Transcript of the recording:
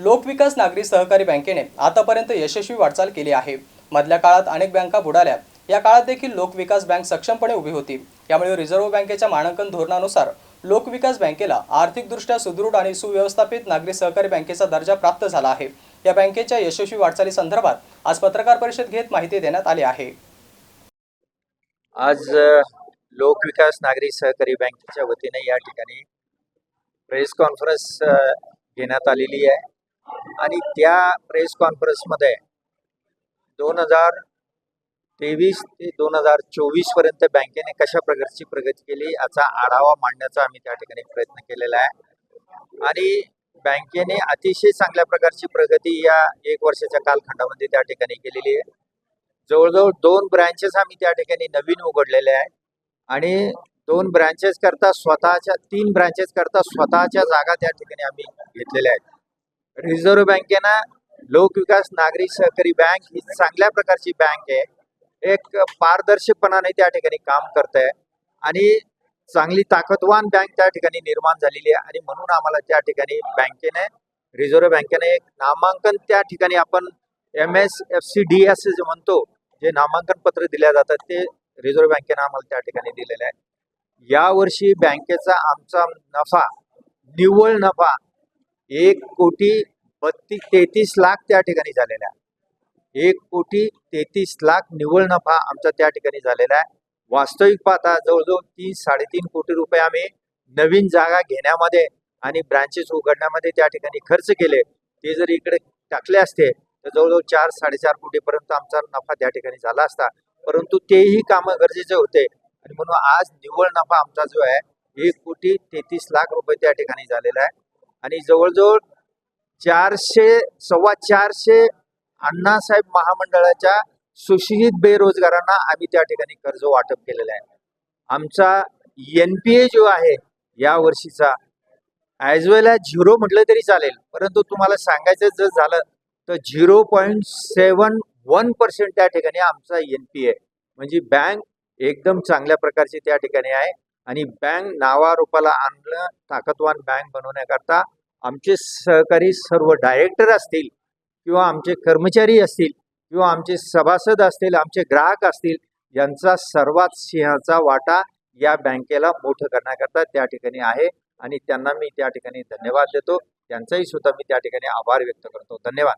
लोकविकास नागरी सहकारी बँकेने आतापर्यंत यशस्वी वाटचाल केली आहे. मधल्या काळात अनेक बँका बुडाल्या. या काळात देखील लोकविकास बँक सक्षमपणे उभी होती. त्यामुळे रिझर्व्ह बँकेच्या मानांकन धोरणानुसार लोकविकास बँकेला आर्थिकदृष्ट्या सुदृढ आणि सुव्यवस्थापित नागरी सहकारी बँकेचा दर्जा प्राप्त झाला आहे. या बँकेच्या यशस्वी वाटचाली संदर्भात आज पत्रकार परिषद घेत माहिती देण्यात आली आहे. आज लोकविकास नागरी सहकारी बँकेच्या वतीने या ठिकाणी प्रेस कॉन्फरन्स घेण्यात आलेली आहे. आणि त्या प्रेस कॉन्फरन्समध्ये दोन हजार तेवीस ते दोन हजार चोवीसपर्यंत बँकेने कशा प्रकारची प्रगती केली याचा आढावा मांडण्याचा आम्ही त्या ठिकाणी प्रयत्न केलेला आहे. आणि बँकेने अतिशय चांगल्या प्रकारची प्रगती या एक वर्षाच्या कालखंडामध्ये त्या ठिकाणी केलेली आहे. जवळजवळ दोन ब्रँचेस आम्ही त्या ठिकाणी नवीन उघडलेले आहे. आणि दोन ब्रँचेस करता स्वतःच्या तीन ब्रँचेस करता स्वतःच्या जागा त्या ठिकाणी आम्ही घेतलेल्या आहेत. रिझर्व्ह बँकेनं लोकविकास नागरी सहकारी बँक ही चांगल्या प्रकारची बँक आहे. एक पारदर्शकपणाने त्या ठिकाणी काम करत आहे आणि चांगली ताकदवान बँक त्या ठिकाणी निर्माण झालेली आहे आणि म्हणून आम्हाला त्या ठिकाणी बँकेने रिझर्व्ह बँकेने एक नामांकन त्या ठिकाणी आपण M S F C D S जे म्हणतो जे नामांकन पत्र दिल्या जातात ते रिझर्व्ह बँकेनं आम्हाला त्या ठिकाणी दिलेलं आहे. यावर्षी बँकेचा आमचा नफा निव्वळ नफा एक कोटी बत्तीस तेहतीस लाख त्या ठिकाणी झालेला आहे एक कोटी तेहतीस लाख निव्वळ नफा आमचा त्या ठिकाणी झालेला आहे. वास्तविक पाहता जवळजवळ तीन साडेतीन कोटी रुपये आम्ही नवीन जागा घेण्यामध्ये आणि ब्रांचेस उघडण्यामध्ये त्या ठिकाणी खर्च केले. ते जर इकडे टाकले असते तर जवळजवळ चार साडेचार कोटीपर्यंत आमचा नफा त्या ठिकाणी झाला असता. परंतु तेही कामं गरजेचे होते. आणि म्हणून आज निव्वळ नफा आमचा जो आहे एक कोटी तेहतीस लाख रुपये त्या ठिकाणी झालेला आहे. आणि जवळजवळ चारशे सव्वा चारशे अण्णासाहेब महामंडळाच्या सुशिक्षित बेरोजगारांना आम्ही त्या ठिकाणी कर्ज वाटप केलेलं आहे. आमचा एन पी ए जो आहे या वर्षीचा ॲज वेल ॲज झिरो म्हटलं तरी चालेल. परंतु तुम्हाला सांगायचं जर झालं तर zero point seven one percent त्या ठिकाणी आमचा एन पी ए म्हणजे बँक एकदम चांगल्या प्रकारची त्या ठिकाणी आहे. आणि बँक नावारूपाला आणलं ताकदवान बँक बनवण्याकरता आमचे सहकारी सर्व डायरेक्टर असतील किंवा आमचे कर्मचारी असतील किंवा आमचे सभासद असतील आमचे ग्राहक असतील यांचा सर्वात सिंहाचा वाटा या बँकेला मोठं करण्याकरता त्या ठिकाणी आहे. आणि त्यांना मी त्या ठिकाणी धन्यवाद देतो. त्यांचाही सुद्धा मी त्या ठिकाणी आभार व्यक्त करतो. धन्यवाद.